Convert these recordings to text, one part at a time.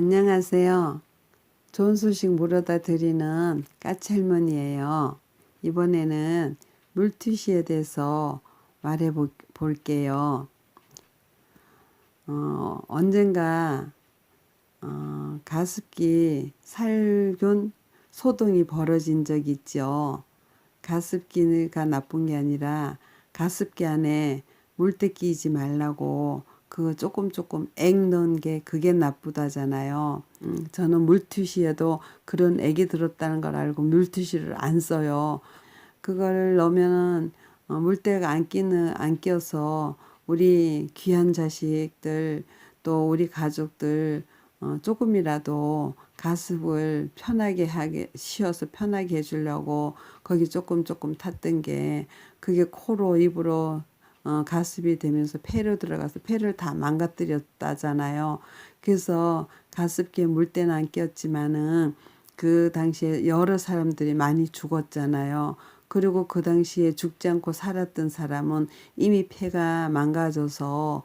안녕하세요. 좋은 소식 물어다 드리는 까치 할머니예요. 이번에는 물티슈에 대해서 말해 볼- 볼게요. 어, 언젠가 어, 가습기 살균 소동이 벌어진 적 있죠. 가습기가 나쁜 게 아니라 가습기 안에 물때 끼지 말라고 그거 조금 조금 액 넣은 게 그게 나쁘다잖아요. 음, 저는 물티슈에도 그런 액이 들었다는 걸 알고 물티슈를 안 써요. 그걸 넣으면은 어, 물때가 안 끼는 안 껴서 우리 귀한 자식들 또 우리 가족들 어, 조금이라도 가습을 편하게 하게 쉬어서 편하게 해주려고 거기 조금 조금 탔던 게 그게 코로 입으로 어, 가습이 되면서 폐로 들어가서 폐를 다 망가뜨렸다잖아요. 그래서 가습기에 물때는 안 꼈지만은 그 당시에 여러 사람들이 많이 죽었잖아요. 그리고 그 당시에 죽지 않고 살았던 사람은 이미 폐가 망가져서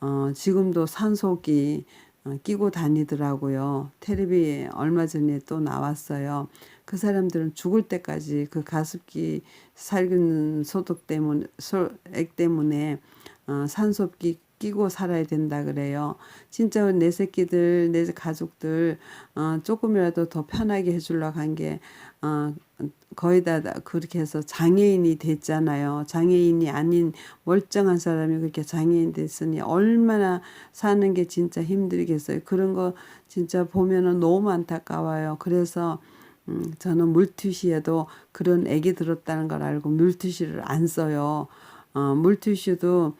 어, 지금도 산소기 어, 끼고 다니더라고요. 텔레비에 얼마 전에 또 나왔어요. 그 사람들은 죽을 때까지 그 가습기 살균 소독 때문에 소- 액 때문에 어, 산소기 끼고 살아야 된다 그래요. 진짜 내 새끼들 내 가족들 어, 조금이라도 더 편하게 해주려고 한 게 어, 거의 다다 그렇게 해서 장애인이 됐잖아요. 장애인이 아닌 멀쩡한 사람이 그렇게 장애인 됐으니 얼마나 사는 게 진짜 힘들겠어요. 그런 거 진짜 보면은 너무 안타까워요. 그래서 음, 저는 물티슈에도 그런 액이 들었다는 걸 알고 물티슈를 안 써요. 어, 물티슈도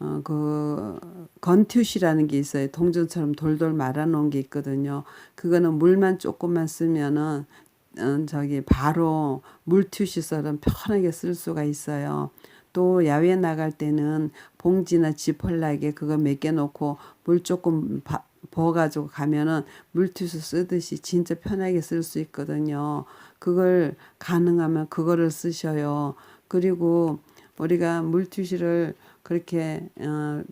어, 그 건티슈라는 게 있어요. 동전처럼 돌돌 말아놓은 게 있거든요. 그거는 물만 조금만 쓰면은 어, 저기 바로 물티슈처럼 편하게 쓸 수가 있어요. 또 야외 나갈 때는 봉지나 지퍼락에 그거 몇개 놓고 물 조금 바, 부어가지고 가면은 물티슈 쓰듯이 진짜 편하게 쓸 수 있거든요. 그걸 가능하면 그거를 쓰셔요. 그리고 우리가 물티슈를 그렇게 어,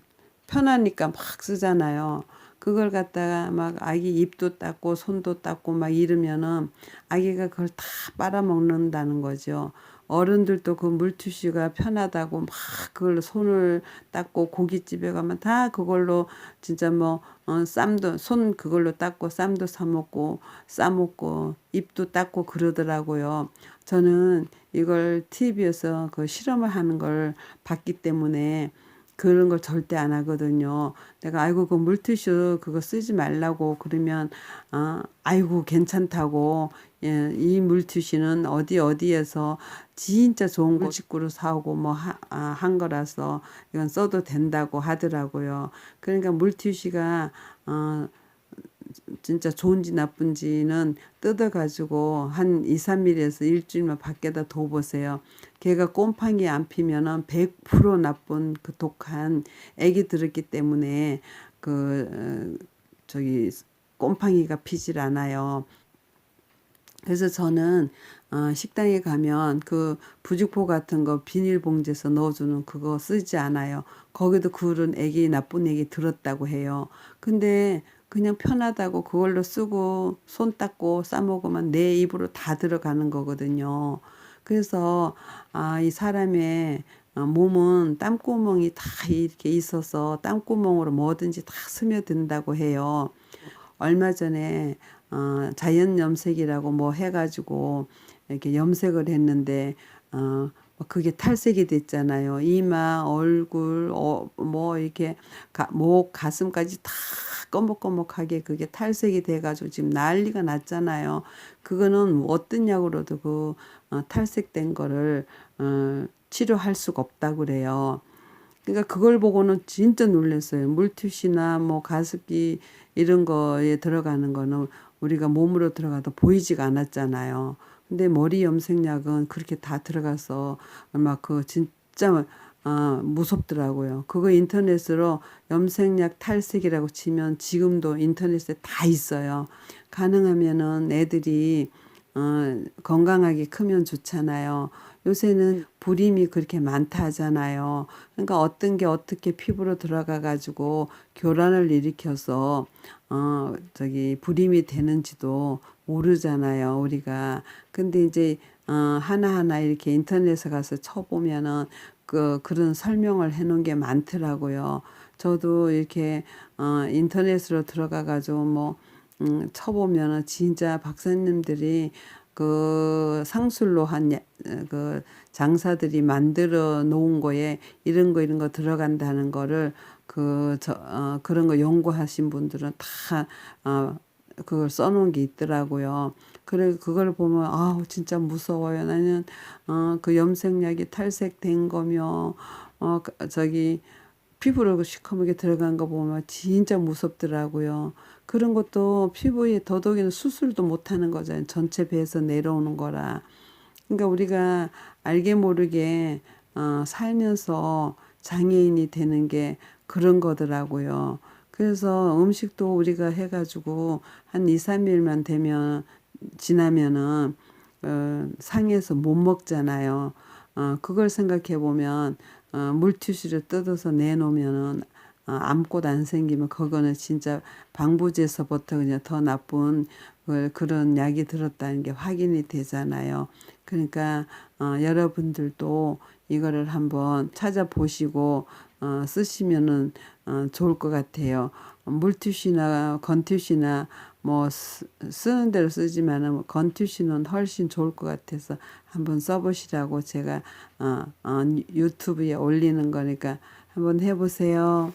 편하니까 막 쓰잖아요. 그걸 갖다가 막 아기 입도 닦고 손도 닦고 막 이러면은 아기가 그걸 다 빨아먹는다는 거죠. 어른들도 그 물티슈가 편하다고 막 그걸로 손을 닦고 고깃집에 가면 다 그걸로 진짜 뭐 어, 쌈도 손 그걸로 닦고 쌈도 사 먹고 싸 먹고 입도 닦고 그러더라고요. 저는 이걸 TV에서 그 실험을 하는 걸 봤기 때문에 그런 걸 절대 안 하거든요. 내가 아이고 그 물티슈 그거 쓰지 말라고 그러면 아 아이고 괜찮다고 예, 이 물티슈는 어디 어디에서 진짜 좋은 물직구로 사오고 뭐한 거라서 이건 써도 된다고 하더라고요. 그러니까 물티슈가 어 진짜 좋은지 나쁜지는 뜯어가지고 한 2, 3일에서 일주일만 밖에다 둬보세요. 걔가 곰팡이 안 피면은 100% 나쁜 그 독한 액이 들었기 때문에 그 어, 저기 곰팡이가 피질 않아요. 그래서 저는 어, 식당에 가면 그 부직포 같은 거 비닐봉지에서 넣어주는 그거 쓰지 않아요. 거기도 그런 액이 나쁜 액이 들었다고 해요. 근데 그냥 편하다고 그걸로 쓰고 손 닦고 싸 먹으면 내 입으로 다 들어가는 거거든요. 그래서 아, 이 사람의 어, 몸은 땀구멍이 다 이렇게 있어서 땀구멍으로 뭐든지 다 스며든다고 해요. 얼마 전에 어, 자연 염색이라고 뭐 해가지고 이렇게 염색을 했는데 어, 뭐 그게 탈색이 됐잖아요. 이마, 얼굴, 어, 뭐 이렇게 가, 목, 가슴까지 다 꺼먹꺼먹하게 그게 탈색이 돼가지고 지금 난리가 났잖아요. 그거는 어떤 약으로도 그 어, 탈색된 거를 어, 치료할 수가 없다고 그래요. 그러니까 그걸 보고는 진짜 놀랐어요. 물티슈나 뭐 가습기 이런 거에 들어가는 거는 우리가 몸으로 들어가도 보이지가 않았잖아요. 근데 머리 염색약은 그렇게 다 들어가서 막 그 진짜 어, 무섭더라고요. 그거 인터넷으로 염색약 탈색이라고 치면 지금도 인터넷에 다 있어요. 가능하면은 애들이 어, 건강하게 크면 좋잖아요. 요새는 불임이 그렇게 많다 하잖아요. 그러니까 어떤 게 어떻게 피부로 들어가 가지고 교란을 일으켜서 어 저기 불임이 되는지도 모르잖아요, 우리가. 근데 이제 어 하나하나 이렇게 인터넷에 가서 쳐 보면은 그 그런 설명을 해 놓은 게 많더라고요. 저도 이렇게 어 인터넷으로 들어가 가지고 뭐 음 쳐보면은 진짜 박사님들이 그 상술로 한 그 장사들이 만들어 놓은 거에 이런 거 이런 거 들어간다는 거를 그 저 어 그런 거 연구하신 분들은 다 어 그걸 써 놓은 게 있더라고요. 그래 그걸 보면 아우 진짜 무서워요. 나는 어 그 염색약이 탈색된 거며 어그 저기 피부로 시커멓게 들어간 거 보면 진짜 무섭더라고요. 그런 것도 피부에 더더욱이나 수술도 못 하는 거잖아요. 전체 배에서 내려오는 거라. 그러니까 우리가 알게 모르게 어 살면서 장애인이 되는 게 그런 거더라고요. 그래서 음식도 우리가 해 가지고 한 2-3 일만 되면 지나면은 어 상해서 못 먹잖아요. 어 그걸 생각해 보면 어 물티슈를 뜯어서 내놓으면은 어 아무것도 안 생기면 그거는 진짜 방부제서부터 그냥 더 나쁜 그 그런 약이 들었다는 게 확인이 되잖아요. 그러니까 어 여러분들도 이거를 한번 찾아보시고 어 쓰시면은 어 좋을 것 같아요. 물티슈나 건티슈나 뭐쓰 쓰는 대로 쓰지만은 건티슈는 훨씬 좋을 것 같아서 한번 써 보시라고 제가 어 어 유튜브에 올리는 거니까 한번 해 보세요.